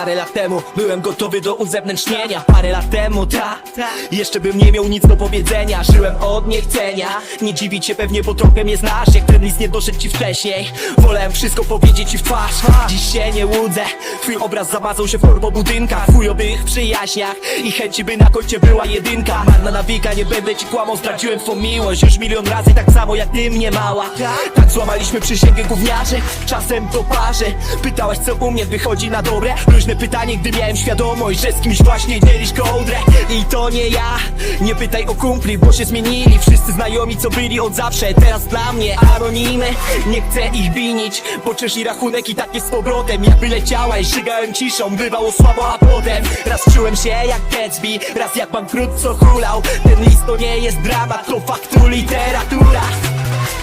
Parę lat temu byłem gotowy do uzewnętrznienia. Parę lat temu, ta, Jeszcze bym nie miał nic do powiedzenia. Żyłem od niechcenia. Nie dziwić się pewnie, bo trochę mnie znasz. Jak ten list nie doszedł ci wcześniej Wolałem wszystko powiedzieć ci w twarz. Dziś się nie łudzę. Twój obraz zamazał się w budynkach W chujowych przyjaźniach I chęci by na koncie była jedynka. Marna nawika, nie będę ci kłamał. Zdradziłem twą miłość już milion razy Tak samo jak ty mnie mała. Tak złamaliśmy przysięgę gówniarzy Czasem to parzy Pytałaś co u mnie wychodzi na dobre? Różne pytanie, gdy miałem świadomość Że z kimś właśnie dzielisz kołdrę. I to nie ja. Nie pytaj o kumpli, bo się zmienili. Wszyscy znajomi co byli od zawsze Teraz dla mnie anonimy. Nie chcę ich winić Bo czyż i rachunek i tak jest z powrotem. Jakby leciałaś, żygałem ciszą Bywało słabo, a potem Raz czułem się jak Gatsby Raz jak bankrut co hulał. Ten list to nie jest dramat To faktu literatura.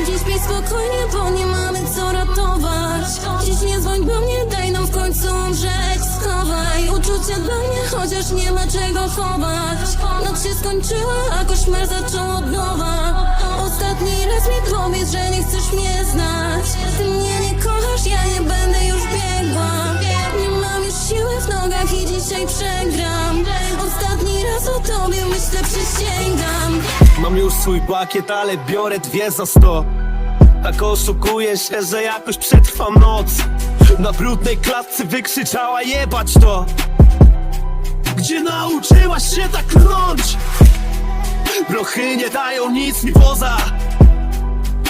Dziś spokojnie, bo nie chociaż nie ma czego chować. Noc się skończyła, a koszmar zaczął od nowa. Ostatni raz mi powiedz, że nie chcesz mnie znać. Ty mnie nie kochasz, ja nie będę już biegła. Nie mam już siły w nogach i dzisiaj przegram. Ostatni raz o tobie myślę, przysięgam. Mam już swój pakiet, ale biorę dwie za sto. Tak oszukuję się, że jakoś przetrwam noc. Na brudnej klatce wykrzyczała jebać to nauczyłaś się tak kląć Prochy nie dają nic mi poza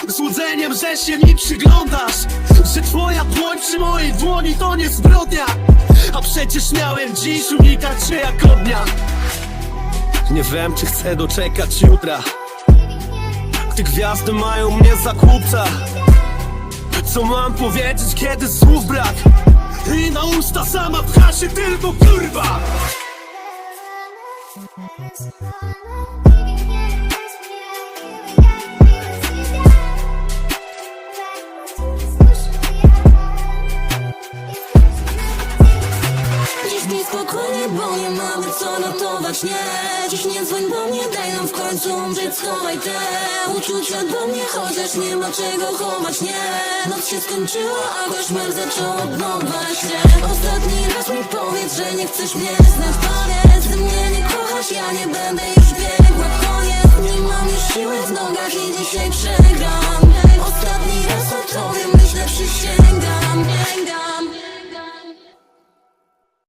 Złudzeniem, że się mi przyglądasz. Że twoja dłoń przy mojej dłoni to nie zbrodnia. A przecież miałem dziś unikać cię jak ognia nie wiem, czy chcę doczekać jutra. Gdy gwiazdy mają mnie za kupca. Co mam powiedzieć, kiedy słów brak? I na usta sama pcha się tylko kurwa It's my love, you can get it, it's it spokojnie, bo nie mamy co notować, nie Dziś nie dzwoń do mnie, daj nam w końcu umrzeć, schowaj te Uczucia do mnie, chociaż nie ma czego chować, nie Noc się skończyła, a koszmar zaczął od nowa się. Ostatni raz mi powiedz, że nie chcesz mnie znać, powiedz Ty mnie nie kochasz, ja nie będę już biegła, koniec Nie mam już siły w nogach i dzisiaj przegram